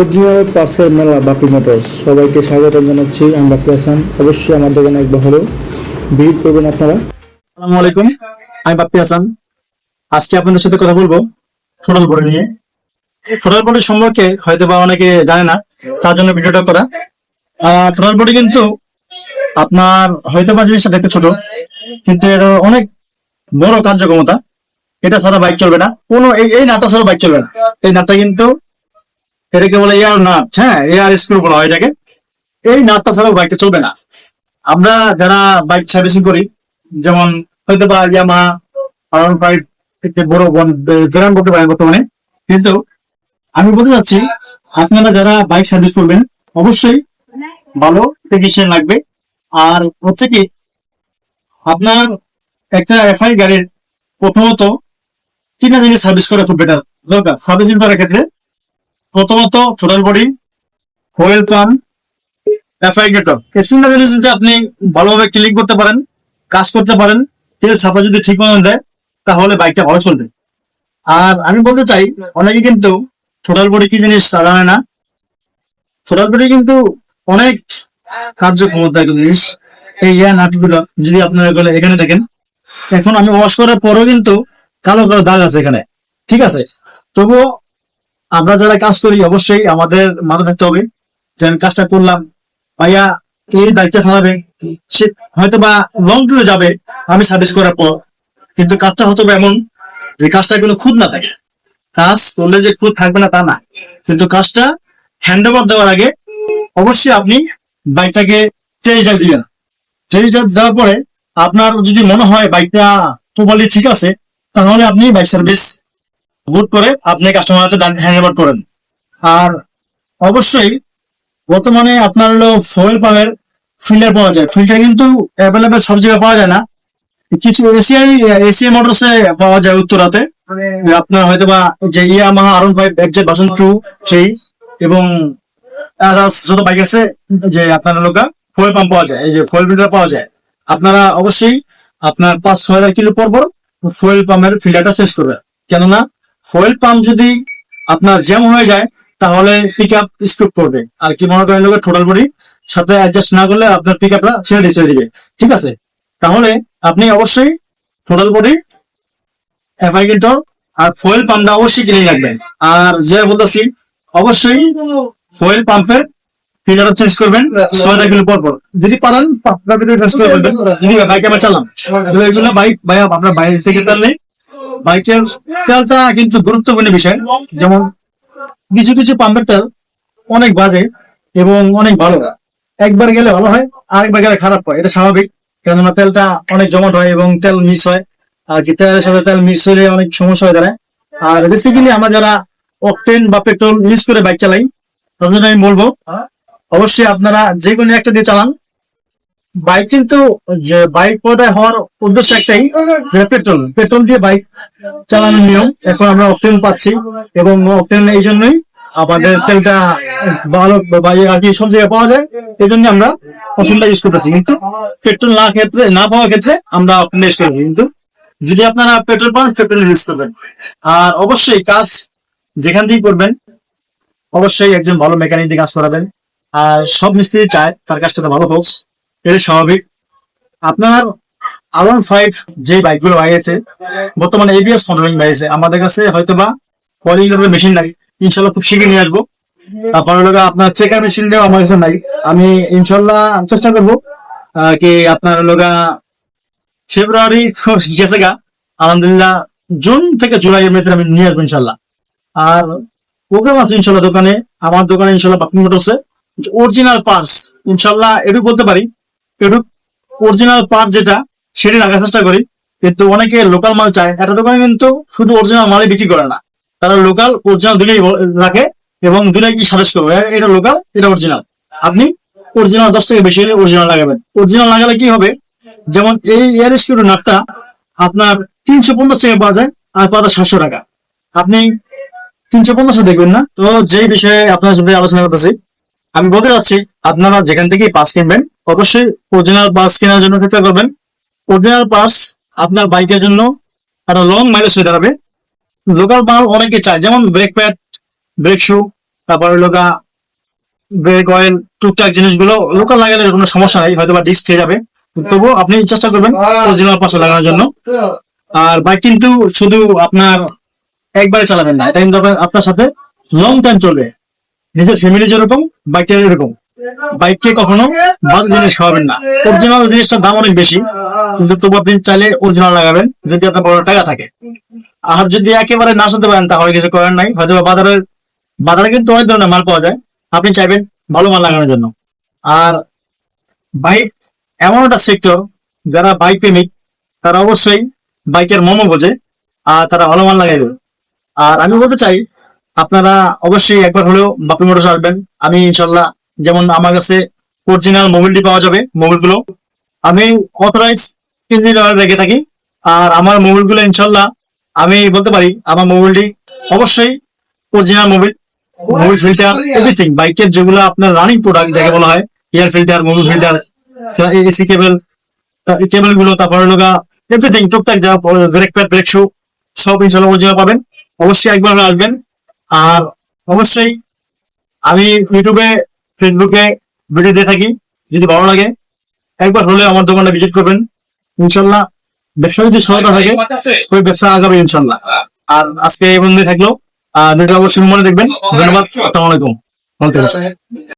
Original parcel মেলা বাপি motors. সবাইকে স্বাগত জানাচ্ছি আমি বাপি হাসান অবশ্যই আমার দোকানে একবার হলেও ভিড় করবেন আপনারা। আসসালামু আলাইকুম, আমি বাপ্পি হাসান আজকে আপনাদের সাথে কথা বলব টোটাল বডি নিয়ে। টোটাল বডি সম্পর্কে হয়তো বা অনেকে জানে না, তার জন্য ভিডিওটা করা। টোটাল বডি কিন্তু আপনার হয়তো বা জিনিসটা দেখতে ছোট, কিন্তু এর অনেক বড় কার্যক্ষমতা। এটা ছাড়া বাইক চলবে না। কোনো এই এই নাটটা ছাড়া বাইক চলবে না। এই নাটটা কিন্তু এটাকে বলে এয়ার নাট হ্যাঁ এয়ার স্ক্রু বলা হয় এটাকে। এই নাটটা ছাড়াও বাইকটা চলবে না। আমরা যারা বাইক সার্ভিসিং করি, যেমন হয়তো বা ইয়ামা আরন ফাইভ থেকে বড় গ্রাম করতে পারেন বর্তমানে। কিন্তু আমি বলতে চাচ্ছি, আপনারা যারা বাইক সার্ভিস করবেন, অবশ্যই ভালো টেকনিশিয়ান লাগবে। আর হচ্ছে কি, আপনার একটা এফআই গাড়ির প্রথমত তিনটা জিনিস সার্ভিস করা খুব বেটার দরকার। সার্ভিসিং করার ক্ষেত্রে প্রথমত টোটাল বডি হোয়েল পাম্প অ্যাফাইগেটর এই তিনটা জিনিস যদি আপনি ভালোভাবে ক্লিক করতে পারেন, কাজ করতে পারেন, তেল ছাপা যদি ঠিক মতন দেয়, তাহলে বাইকটা ভালো চলবে। আর আমি বলতে চাই, অনেকে কিন্তু টোটাল বডি কি জিনিস জানে না? টোটাল বডি কিন্তু অনেক কার্যক্ষমতা একটা জিনিস। এই ইয়া নাটগুলো যদি আপনারা এখানে দেখেন, এখন আমি ওয়াশ করার পরেও কিন্তু কালো কালো দাগ আছে এখানে। ঠিক আছে? তবুও আমরা যারা কাজ করি, অবশ্যই আমাদের মাথা থাকতে হবে যে আমি কাজটা করলাম। ভাইয়া এই দায়িত্ব চালাবে সে হয়তো বা লং ট্যুরে যাবে, আমি সার্ভিস করার পর। কিন্তু কাজটা হতো এমন যে কাজটা কোনো খুদ না থাকে। কাজ করলে যে খুদ থাকবে না, তা না। কিন্তু কাজটা হ্যান্ড ওভার দেওয়ার আগে অবশ্যই আপনি বাইকটাকে টেস্ট ড্রাইভ দিবেন। টেস্ট ড্রাইভ দেওয়ার পরে আপনার যদি মনে হয় বাইকটা টোটালি ঠিক আছে, তাহলে আপনি বাইক সার্ভিস বুট করে আপনি কাস্টমার হাতে হ্যান্ড ওভার করেন। আর অবশ্যই বর্তমানে আপনার হলো ফয়েল পাম্পের ফিল্টার পাওয়া যায়। ফিল্টার কিন্তু অ্যাভেলেবেল সব জায়গায় পাওয়া যায় না। কিছু এশিয়াই এশিয়া মোটরসে পাওয়া যায় উত্তরাতে। আপনার হয়তো বা যে ইয়ামাহা আরন ফাইভ একজেট ভার্সন টু সেই এবং যত বাইক আছে, যে আপনার লোকা ফুয়েল পাম্প পাওয়া যায়, এই যে ফুয়েল ফিল্টার পাওয়া যায়। আপনারা অবশ্যই আপনার পাঁচ ছয় হাজার কিলো পর পর ফুয়েল পাম্পের ফিল্টারটা চেঞ্জ করবে কেননা ফুয়েল পাম্প যদি আপনার জ্যাম হয়ে যায় তাহলে পিক আপ স্কুপ করবে আর কি মনে করেন লোকের টোটাল বডি সাথে অ্যাডজাস্ট না করলে আপনার পিক আপটা ছেড়ে দিয়ে ছেড়ে দিবে। ঠিক আছে? তাহলে আপনি অবশ্যই টোটাল বডি অ্যাভাইগেটর আর ফুয়েল পাম্পটা অবশ্যই কিনে রাখবেন। আর যে বলতেছি অবশ্যই ফুয়েল পাম্পের ফিল্টার চেঞ্জ করবেন ছয় হাজার কিলো পর পর যদি পারেন আপনার ভিতরে চেঞ্জ করে ফেলবেন যদি বাইক আমরা চালাম তবে এগুলো বাইক ভাই আপনার বাইরে থেকে তেল বাইকের তেলটা কিন্তু গুরুত্বপূর্ণ বিষয়। যেমন কিছু কিছু পাম্পের তেল অনেক বাজে এবং অনেক ভালো। একবার গেলে ভালো হয়, আরেকবার গেলে খারাপ হয়। এটা স্বাভাবিক, কেননা তেলটা অনেক জমাট হয় এবং তেল মিস হয়। আর কি, তেলের সাথে তেল মিস হলে অনেক সমস্যা হয়ে দাঁড়ায়। আর বেসিক্যালি আমরা যারা অকটেন বা পেট্রোল ইউজ করে বাইক চালাই জন্য আমি বলব, অবশ্যই আপনারা যে কোনো একটা দিয়ে চালান। বাইক কিন্তু বাইক পর্দায় হওয়ার উদ্দেশ্য একটাই পেট্রোল। পেট্রোল দিয়ে বাইক চালানোর নিয়ম। এখন আমরা অকটেন পাচ্ছি এবং অকটেন এই জন্যই আমাদের তেলটা ভালো বা আর কি সব জায়গায় পাওয়া যায়। এই জন্য আমরা অকটেনটা ইউজ করতেছি। কিন্তু পেট্রোল না ক্ষেত্রে, না পাওয়ার ক্ষেত্রে আমরা অকটেন ইউজ করব। কিন্তু যদি আপনারা পেট্রোল পান, পেট্রোল ইউজ করবেন। আর অবশ্যই কাজ যেখান থেকেই করবেন, অবশ্যই একজন ভালো মেকানিক দিয়ে কাজ করাবেন। আর সব মিস্ত্রি চায় তার কাজটা ভালো হোক। এটা স্বাভাবিক। আপনার আরন ফাইভ যে বাইকগুলো বাইরেছে বর্তমানে এবিএস কন্ট্রোলিং বাইরেছে আমাদের কাছে হয়তো বা কলিং মেশিন লাগে ইনশাল্লাহ খুব শিখে নিয়ে আসব। তারপরে হলো আপনার চেকার মেশিন দেওয়া আমার কাছে নাই। আমি ইনশাল্লাহ চেষ্টা করব কি আপনার লোকা ফেব্রুয়ারি গেছে গা। আলহামদুলিল্লাহ জুন থেকে জুলাই এর আমি নিয়ে আসব ইনশাল্লাহ আর প্রোগ্রাম আছে ইনশাল্লাহ দোকানে, আমার দোকানে ইনশাল্লাহ বাকি মোটরসে অরিজিনাল পার্স ইনশাল্লাহ এটুকু বলতে পারি। এটুক অরিজিনাল পার্ট যেটা, সেটি রাখার চেষ্টা করি। কিন্তু অনেকে লোকাল মাল চায়। একটা দোকানে কিন্তু শুধু অরিজিনাল মালই বিক্রি করে না। তারা লোকাল অরিজিনাল দিলেই রাখে এবং দিলেই কি সাজেস্ট করবে? এটা লোকাল এটা অরিজিনাল আপনি অরিজিনাল দশ থেকে বেশি হলে অরিজিনাল লাগাবেন। অরিজিনাল লাগালে কি হবে? যেমন এই এয়ার স্কিউর নাটটা আপনার তিনশো পঞ্চাশ টাকা পাওয়া যায়, আর পাওয়া সাতশো টাকা। আপনি তিনশো পঞ্চাশে দেখবেন না? তো যে বিষয়ে আপনার সাথে আলোচনা করতেছি, আমি বলতে চাচ্ছি আপনারা যেখান থেকে পাস কিনবেন, অবশ্যই অরিজিনাল পাস কেনার জন্য চেষ্টা করবেন। অরিজিনাল পাস আপনার বাইকের জন্য একটা লং মাইলেজ হয়ে দাঁড়াবে। লোকাল মাল অনেকে চায়, যেমন ব্রেক প্যাড ব্রেক শু তারপর গা ব্রেক অয়েল টুকটাক জিনিসগুলো লোকাল লাগালে কোনো সমস্যা নাই হয়তো বা ডিস্ক খেয়ে যাবে। তবুও আপনি চেষ্টা করবেন অরিজিনাল পাশে লাগানোর জন্য। আর বাইক কিন্তু শুধু আপনার একবারে চালাবেন না, এটা কিন্তু আপনার সাথে লং টাইম চলবে। নিজের ফ্যামিলি যেরকম বাইকটা এরকম। বাইককে কখনো বাজে জিনিস খাওয়াবেন না। অরিজিনাল জিনিসটার দাম অনেক বেশি, কিন্তু তবু আপনি চাইলে অরিজিনাল লাগাবেন যদি আপনার বড় টাকা থাকে। আর যদি একেবারে না শুনতে পারেন, তাহলে কিছু করার নাই। হয়তো বাজারের বাজারে কিন্তু অনেক ধরনের মাল পাওয়া যায়। আপনি চাইবেন ভালো মাল লাগানোর জন্য। আর বাইক এমন একটা সেক্টর যারা বাইক প্রেমিক, তারা অবশ্যই বাইকের মমো বোঝে, আর তারা ভালো মাল লাগাইবে। আর আমি বলতে চাই, আপনারা অবশ্যই একবার হলেও বাপি মোটর আসবেন। আমি ইনশাল্লাহ যেমন আমার কাছে অরিজিনাল মোবিলটি পাওয়া যাবে মোবিলগুলো আমি অথরাইজ তিন দিন রেখে থাকি, আর আমার মোবিলগুলো ইনশাল্লাহ আমি বলতে পারি, আমার মোবিলটি অবশ্যই original mobil mobil filter everything বাইকের যেগুলো আপনার রানিং প্রোডাক্ট যাকে বলা হয় air filter mobil filter AC cable কেবলগুলো, তারপরে লোকা এভরিথিং টুকটাক যা ব্রেক প্যাড ব্রেক শু সব ইনশাল্লাহ অরিজিনাল পাবেন। অবশ্যই একবার আসবেন, আর অবশ্যই আমি ইউটিউবে ফেসবুকে ভিডিও দিয়ে থাকি যদি ভালো লাগে একবার হলে আমার দোকানে ভিজিট করবেন। ইনশাল্লাহ ব্যবসা যদি সহায়তা থাকে ওই ব্যবসা আগাবে ইনশাল্লাহ। আর আজকে এই বন্ধে থাকল। আর অবশ্যই মনে দেখবেন ধন্যবাদ। আসসালামু আলাইকুম।